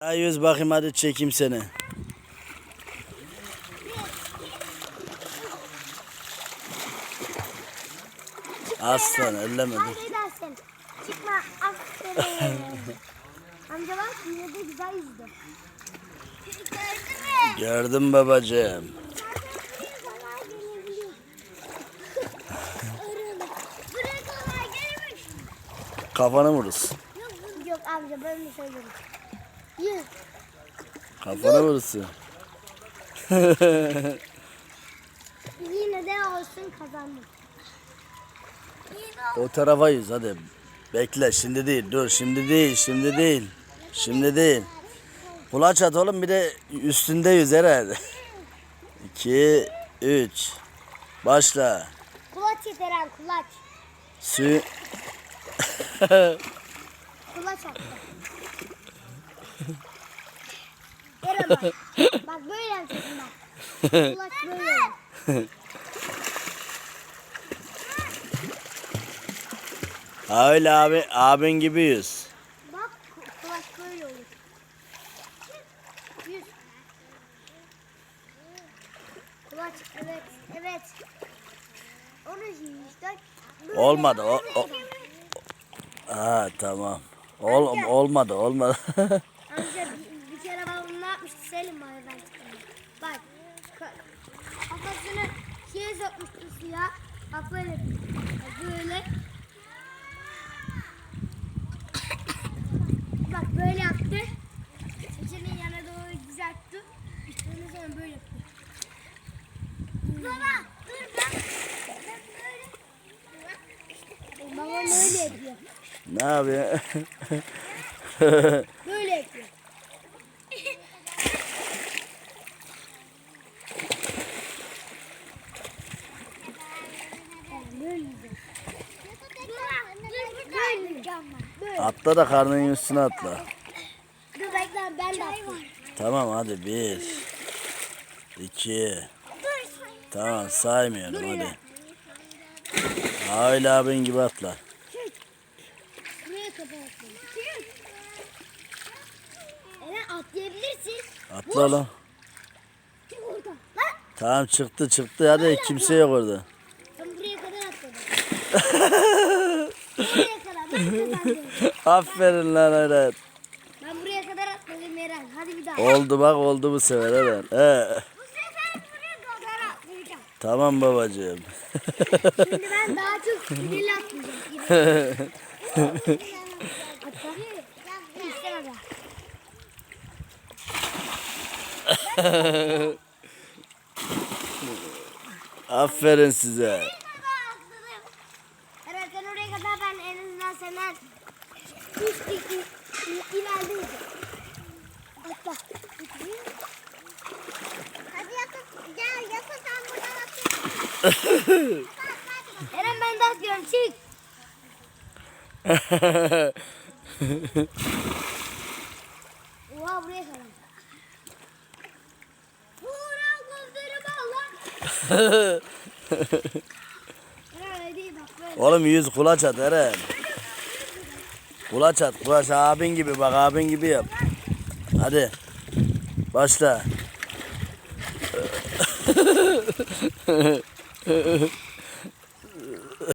Ha yüz bakayım hadi çekeyim seni. Aslan elleme dur. Hadi dersin. Çıkma. Aferin. Amca bak yine de güzel yüzdü. Gördün mü? Gördüm babacığım. Kafanı vurursun. Yok, yok amca ben mi söyledim? Yüz. Kafanı vurursun. Yine de olsun kazandım. O tarafa yüz hadi. Bekle şimdi değil dur şimdi değil şimdi değil. Şimdi değil. Kulaç at oğlum bir de üstünde yüz herhalde. 2 3 Başla. Kulaç yeteren kulaç. Su Kulaç attı. Bak. Bak böyle yapacaksın bak. Kulaç böyle. Ha öyle abi abin gibi yüz. Bak kulaç böyle olur. Yüz. Kulaç evet evet. Onu işte. Olmadı, o- o-. Ha tamam. Ol, olmadı olmadı. Amca bir, bir kere ben bunu ne yapmıştı Selim abi ben çıkarım. Bak ka- kafasını şeye sokmuştu suya. Bak böyle böyle. Bak böyle yaptı. Saçını yana doğru düzeltti. Ondan sonra böyle yaptı. Baba dur ben. Ben böyle. Babam öyle yapıyor. ne yapıyor? Böyle yapıyor. Böyle yiyeceğim. Böyle yiyeceğim ben. Böyle. Atla da karnının üstüne atla. Dur bekle ben de. Tamam hadi bir. iki. Tamam saymıyorum hadi. Ha öyle abin gibi atla. Atlayabilirsin. Atla. Lan. Tamam çıktı çıktı hadi kimse yok orada. Ben buraya kadar atladım. buraya kadar ben kazandım. Aferin lan Eren. Ben buraya kadar atladım Eren. Hadi bir daha. Oldu bak oldu bu sefer Eren. He. Bu sefer buraya kadar atlayacağım. Tamam babacığım. Şimdi ben daha çok sinirli atlayacağım. Atla. İstemem. Aferin size. Evet sen oraya kadar ben en senden üç iki ileride Atla. Hadi yatın. Gel yatın sen buradan atıyorsun. Eren ben de atıyorum çık. Oha buraya kadar. Buğra gözlerimi al lan. Eren öyle değil bak böyle. Oğlum yüz kulaç at Eren. Kulaç at kulaç abin gibi bak abin gibi yap. Hadi. Başla.